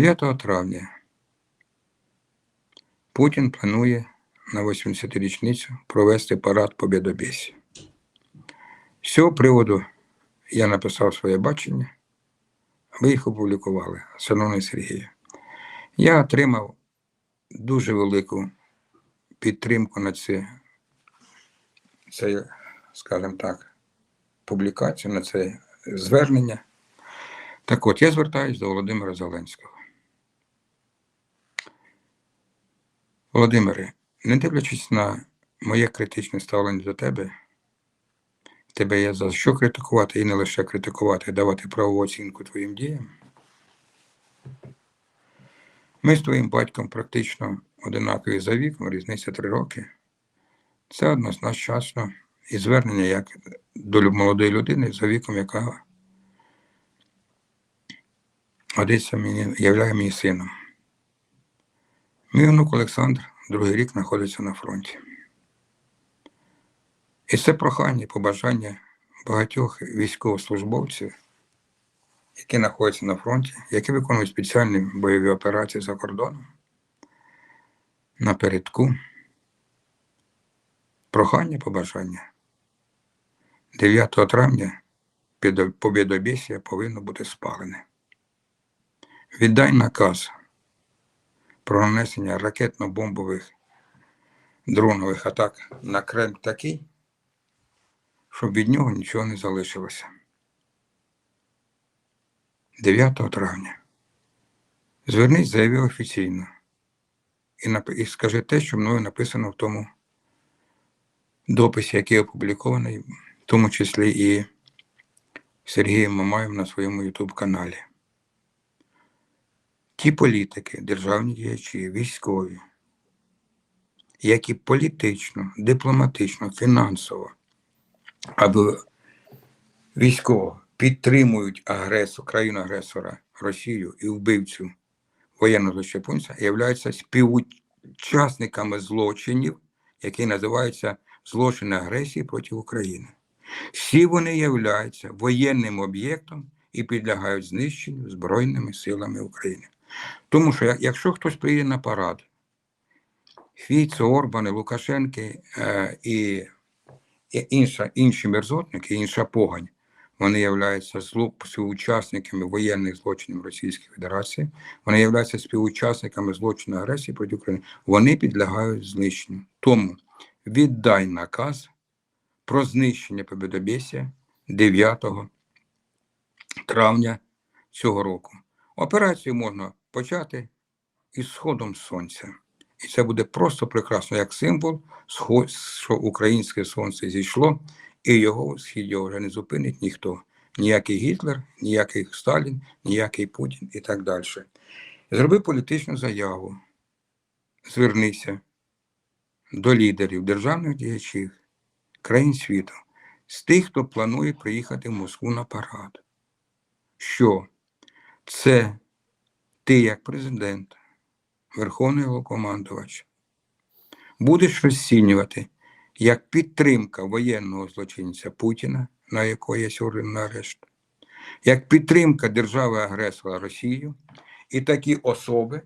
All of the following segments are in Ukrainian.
9 травня Путін планує на 80-річницю провести парад Побєдобєсі. З цього приводу я написав своє бачення, ви їх опублікували, шановний Сергію. Я отримав дуже велику підтримку на це, це скажімо так, публікацію, на це звернення. Так от, я звертаюся до Володимира Зеленського. Володимире, не дивлячись на моє критичне ставлення до тебе, тебе є за що критикувати і не лише критикувати, а давати правову оцінку твоїм діям. Ми з твоїм батьком практично одинакові за віком, різниця три роки. Це однозначно і звернення як до молодої людини за віком, яка годиться мені, являє мені сином. Мій онук Олександр другий рік знаходиться на фронті. І це прохання, і побажання багатьох військовослужбовців, які знаходяться на фронті, які виконують спеціальні бойові операції за кордоном, напередку. Прохання, побажання. 9 травня Побєдобєсія повинно бути спалене. Віддай наказ про нанесення ракетно-бомбових дронових атак на Кремль такий, щоб від нього нічого не залишилося. 9 травня. Звернись, заяви офіційно і, нап... і скажи те, що мною написано в тому дописі, який опублікований, в тому числі і Сергієм Мамаєм на своєму YouTube каналі. Ті політики, державні діячі, військові, які політично, дипломатично, фінансово або військово підтримують агресу, країну-агресора Росію і вбивцю воєнного злочинця, являються співучасниками злочинів, які називаються злочини агресії проти України. Всі вони являються воєнним об'єктом і підлягають знищенню Збройними силами України. Тому що якщо хтось приїде на парад, Фіцо, Орбани, Лукашенки е, і, інша, інші мерзотники, інша погань, вони являються співучасниками воєнних злочинів Російської Федерації, вони являються співучасниками злочину агресії проти України, вони підлягають знищенню. Тому віддай наказ про знищення Побєдобєсія 9 травня цього року. Операцію можна почати із сходом сонця. І це буде просто прекрасно, як символ, що українське сонце зійшло, і його схід вже не зупинить ніхто. Ніякий Гітлер, ніякий Сталін, ніякий Путін і так далі. Зроби політичну заяву, звернися до лідерів, державних діячів, країн світу, з тих, хто планує приїхати в Москву на парад. Що це ти, як президент, Верховний Головнокомандувач, будеш розцінювати як підтримка воєнного злочинця Путіна, на якого є сьогодні на арешт, як підтримка держави-агресора Росію, і такі особи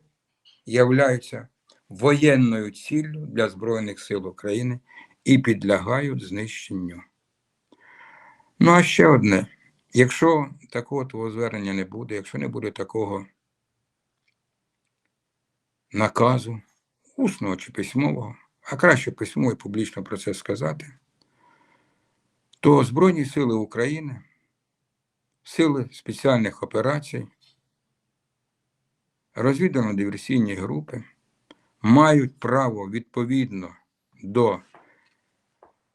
являються воєнною ціллю для Збройних сил України і підлягають знищенню. Ну, а ще одне. Якщо такого твого звернення не буде, якщо не буде такого наказу, усного чи письмового, а краще письмо і публічно про це сказати, то Збройні Сили України, сили спеціальних операцій, розвідувально-диверсійні групи мають право відповідно до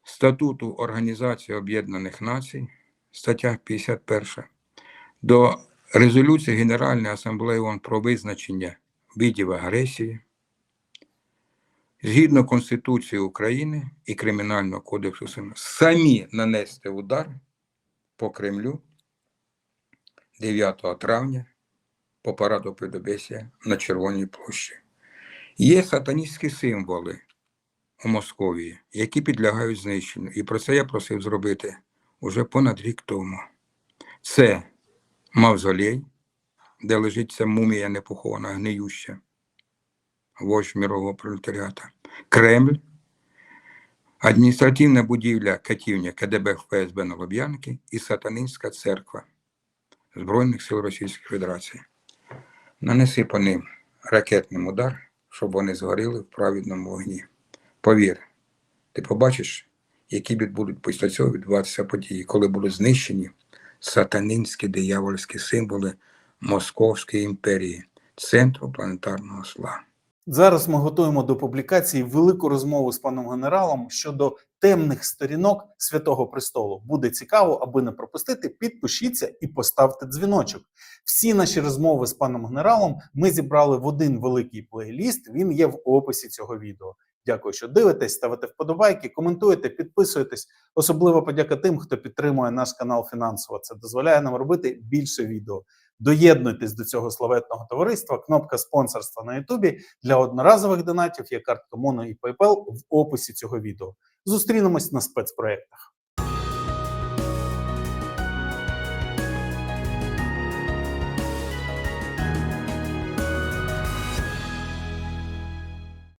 статуту Організації Об'єднаних Націй, стаття 51, до резолюції Генеральної асамблеї ООН про визначення видів агресії, згідно Конституції України і Кримінального кодексу самі нанести удар по Кремлю 9 травня по параду Підобесія на Червоній площі. Є сатаністські символи у Московії, які підлягають знищенню. І про це я просив зробити уже понад рік тому. Це мавзолей де лежить ця мумія непохована, гниюща, вождь мірового пролетаріата. Кремль, адміністративна будівля катівня КДБ ФСБ на Луб'янки і сатанинська церква Збройних сил Російської Федерації. Нанеси по ним ракетним удар, щоб вони згоріли в праведному вогні. Повір, ти побачиш, які будуть після цього відбуватися події, коли будуть знищені сатанинські диявольські символи Московської імперії, центру планетарного зла. Зараз ми готуємо до публікації велику розмову з паном генералом щодо темних сторінок Святого Престолу. Буде цікаво, аби не пропустити. Підпишіться і поставте дзвіночок. Всі наші розмови з паном генералом ми зібрали в один великий плейліст. Він є в описі цього відео. Дякую, що дивитесь, ставите вподобайки, коментуєте, підписуєтесь. Особливо подяка тим, хто підтримує наш канал фінансово. Це дозволяє нам робити більше відео. Доєднуйтесь до цього славетного товариства. Кнопка спонсорства на Ютубі для одноразових донатів є картка Моно і PayPal в описі цього відео. Зустрінемось на спецпроєктах.